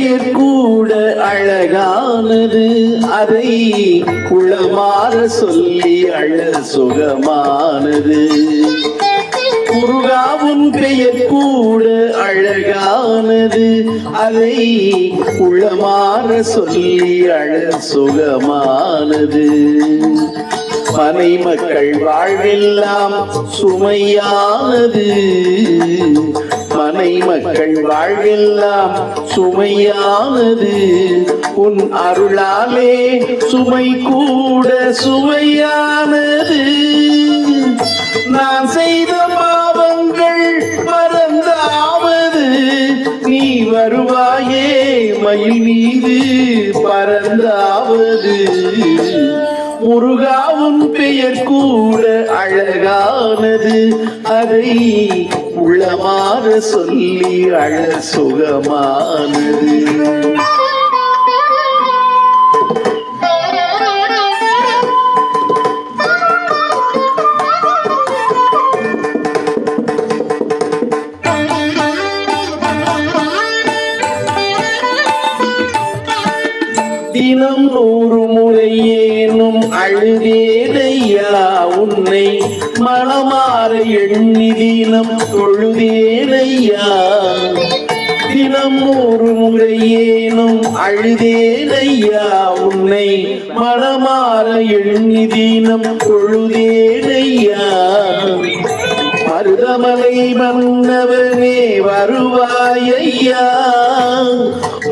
பெயர் கூட அழகானது. அதை குளமாற சொல்லி அழ சுகமானது. முருகாவும் பெயர் கூட அழகானது. அதை உளமாற சொல்லி அழ சுகமானது. மனை மக்கள் வாழ்வெல்லாம் சுமையானது. மனை மக்கள் வாழ்வெல்லாம் சுமையானது. உன் அருளாலே சுமை கூட சுவையானது. நான் செய்த பாவங்கள் மறந்தாவது. நீ வருவாயே மயில் மீது பறந்தாவது. முருகாவும் பெயர் கூட அழகானது. அதை உள்ளமாற சொல்லி அழ சுகமானது. தினம் நூறு முறை ஏனும் அழுதேனையா உன்னை மனமாற எண்ணி தினம் தொழுதேனையா? தினம் நூறு முறை ஏனும் அழுதேனையா உன்னை மனமாற எண்ணி தினம் தொழுதேனையா? மருதமலை மன்னவனே வருவாயையா?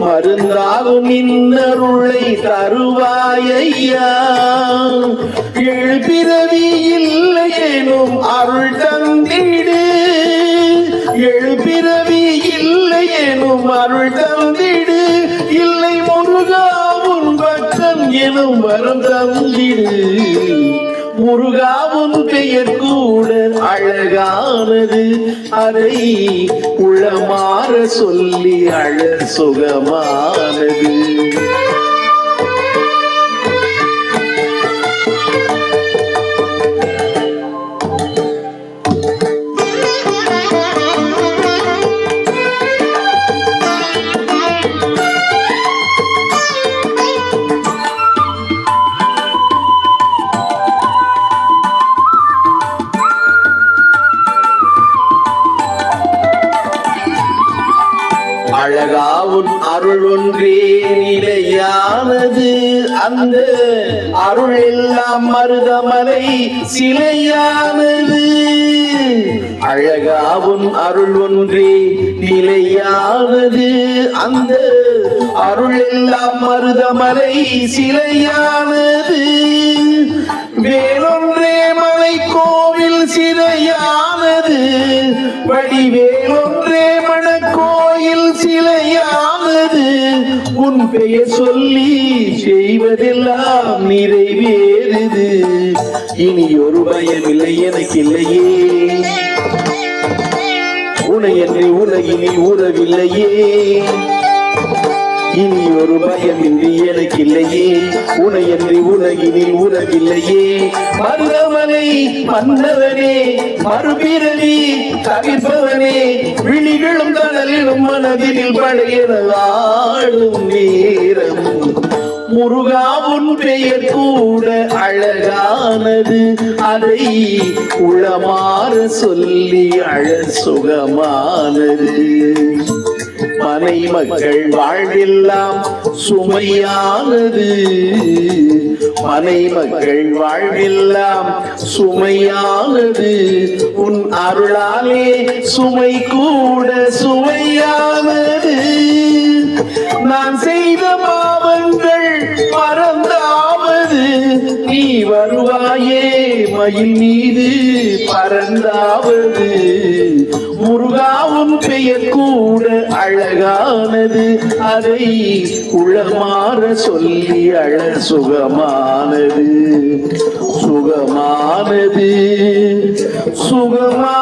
மருந்தாகும் இன்னருளை தருவாயையா? எழுபிறவி இல்லையேனும் அருள் தந்திடு. எழுபிறவி இல்லையேனும் அருள் தந்திடு. இல்லை முருகாவும் பக்தன் எனும் வரம் தந்திடு. முருகாவும் பெயர் கூட அழகானது. அதை உளமாற சொல்லி அழ சுகமானது. அழகாவும் அருள் ஒன்றே நிலையானது. அந்த அருள் எல்லாம் மருதமலை சிலையானது. அழகாவும் அருள் ஒன்றே நிலையானது. அந்த அருள் எல்லாம் மருதமலை சிலையானது. வேறொன்றே மலை கோவில் சிலையானது. வடிவேலொன்றே மணக்கோயில் சிலையானது உன் பெயர் சொல்லி செய்வதெல்லாம் நிறைவேறுது. இனி ஒரு பயமில்லை எனக்கு இல்லையே உனையன்றி உலகினில் உறவில்லையே. இனி ஒரு பயமின்றி எனக்கு இல்லையே உனையன்றி உலகினில் உறவில்லையே மருதமலை மன்னவனே மறுபிறவி தவிர்ப்பவனே. விழிகளும் கடலிலும் மனதில் பழையன ஆடும் நேரம். முருகாவுன் பெயர் கூட அழகானது. அதை உளமாற சொல்லி அழ சுகமானது. மனை மக்கள் வாழ்வெல்லாம் சுமையானது. மனை மக்கள் வாழ்வெல்லாம் சுமையானது. உன் அருளாலே சுமை கூட சுமையானது நான் செய்த பாவங்கள் மறந்தாவது நீ வருவாயே மயில் மீது பறந்தாவது முருகாவும் பெயர் கூட அழகானது. அதை உளமாற சொல்லி அழ சுகமானது. சுகமானது. சுகமா